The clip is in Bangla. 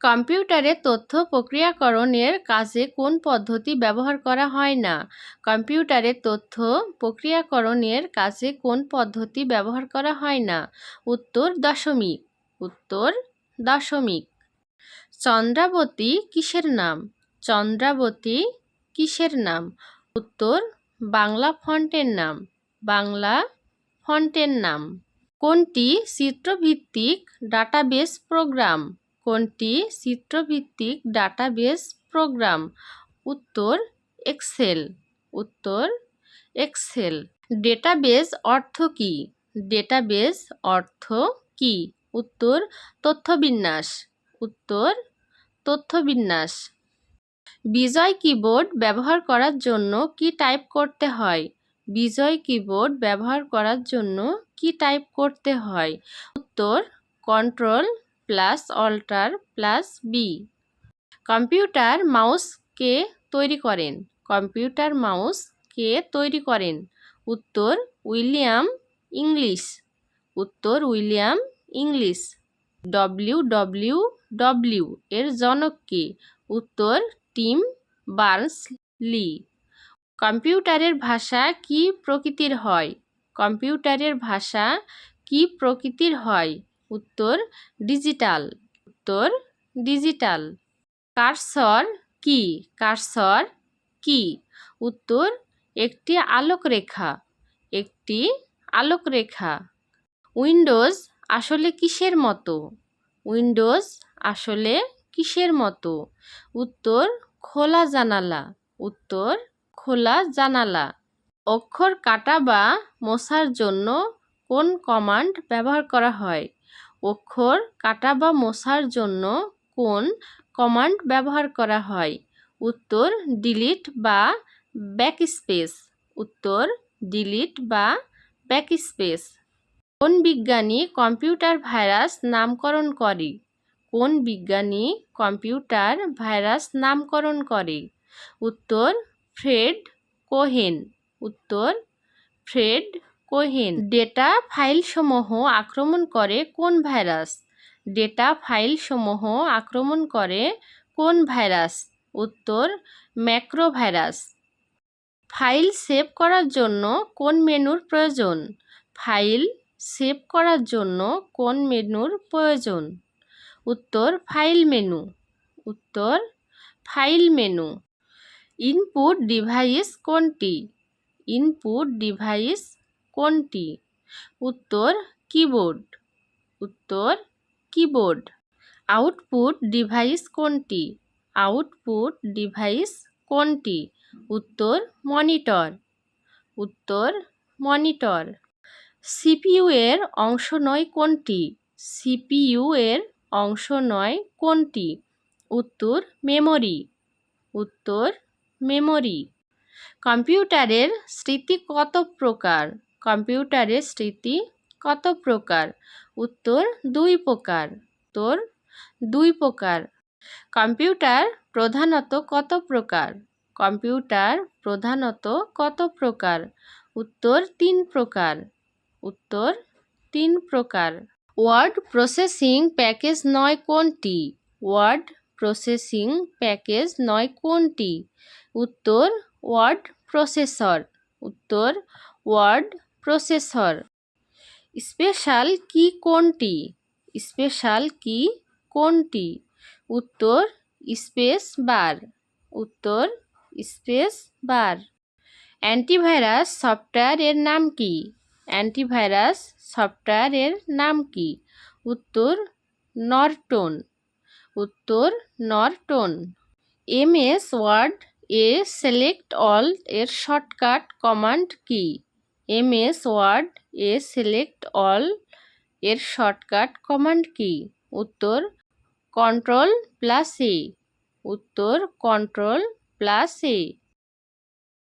কম্পিউটারে তথ্য প্রক্রিয়াকরণের কাজে কোন পদ্ধতি ব্যবহার করা হয় না? কম্পিউটারে তথ্য প্রক্রিয়াকরণের কাজে কোন পদ্ধতি ব্যবহার করা হয় না? উত্তর দশমিক। উত্তর দশমিক। চন্দ্রাবতী কিসের নাম? চন্দ্রাবতী কিসের নাম? উত্তর বাংলা ফন্টের নাম। বাংলা ফন্টের নাম। কোনটি চিত্রভিত্তিক ডাটাবেস প্রোগ্রাম? কোনটি চিত্রভিত্তিক ডাটাবেস প্রোগ্রাম? উত্তর, এক্সেল। উত্তর, এক্সেল। ডেটাবেস অর্থ কী? ডেটাবেস অর্থ কী? উত্তর, তথ্যবিন্যাস। উত্তর, তথ্যবিন্যাস। বিজয় কিবোর্ড ব্যবহার করার জন্য কি টাইপ করতে হয়? বিজয় কিবোর্ড ব্যবহার করার জন্য কি টাইপ করতে হয়? উত্তর, control plus, alter plus B computer mouse কে তৈরি করেন। কম্পিউটার মাউস কে তৈরি করেন। উত্তর, উইলিয়াম ইংলিশ। উত্তর, William English. W W W এর জনক কে? উত্তর, টিম বার্নস লি কম্পিউটারের ভাষা কি প্রকৃতির হয়? কম্পিউটারের ভাষা কি প্রকৃতির হয়? উত্তর ডিজিটাল। উত্তর ডিজিটাল। কারসর কি? কারসর কি? উত্তর, একটি আলোকরেখা। একটি আলোকরেখা। উইন্ডোজ আসলে কিসের মতো? উইন্ডোজ আসলে কিসের মতো? উত্তর, খোলা জানালা। উত্তর, খোলা জানালা। অক্ষর কাটা বা মশার জন্য কোন কমান্ড ব্যবহার করা হয়? অক্ষর কাটা বা মশার জন্য কোন কমান্ড ব্যবহার করা হয়? উত্তর ডিলিট বা ব্যাকস্পেস উত্তর ডিলিট বা ব্যাকস্পেস কোন বিজ্ঞানী কম্পিউটার ভাইরাস নামকরণ করে? কোন বিজ্ঞানী কম্পিউটার ভাইরাস নামকরণ করে? উত্তর, ফ্রেড কোহেন। উত্তর, ফ্রেড কোহেন, ডেটা ফাইলসমূহ আক্রমণ করে কোন ভাইরাস? ডেটা ফাইলসমূহ আক্রমণ করে কোন ভাইরাস? উত্তর ম্যাক্রো ভাইরাস ফাইল সেভ করার জন্য কোন মেনুর প্রয়োজন? ফাইল সেভ করার জন্য কোন মেনুর প্রয়োজন? উত্তর, ফাইল মেনু। উত্তর, ফাইল মেনু। ইনপুট ডিভাইস কোনটি? ইনপুট ডিভাইস কোনটি? উত্তর, কিবোর্ড। উত্তর, কিবোর্ড। আউটপুট ডিভাইস কোনটি? আউটপুট ডিভাইস কোনটি? উত্তর, মনিটর। উত্তর, মনিটর। সিপিইউ এর অংশ নয় কোনটি? সিপিইউ এর অংশ নয় কোনটি? উত্তর, মেমরি। উত্তর, মেমরি। কম্পিউটারের স্মৃতি কত প্রকার? কম্পিউটারের স্মৃতি কত প্রকার? উত্তর, দুই প্রকার। উত্তর, দুই প্রকার। কম্পিউটার প্রধানত কত প্রকার? কম্পিউটার প্রধানত কত প্রকার? উত্তর, তিন প্রকার। উত্তর, তিন প্রকার। ওয়ার্ড প্রসেসিং প্যাকেজ নয় কোনটি? ওয়ার্ড প্রসেসিং প্যাকেজ নয় কোনটি? উত্তর, ওয়ার্ড প্রসেসর। উত্তর, ওয়ার্ড প্রসেসর। স্পেশাল কি কোনটি? স্পেশাল কি কোনটি? উত্তর, স্পেস বার। উত্তর, স্পেস বার। অ্যান্টিভাইরাস সফটওয়্যারের নাম কি? অ্যান্টিভাইরাস সফটওয়্যার এর নাম কি? উত্তর, নরটন। উত্তর, নরটন। এমএস ওয়ার্ড এ সিলেক্ট অল এর শর্টকাট কমান্ড কি? এমএস ওয়ার্ড এ সিলেক্ট অল এর শর্টকাট কমান্ড কি? উত্তর, কন্ট্রোল প্লাস এ। উত্তর, কন্ট্রোল প্লাস এ।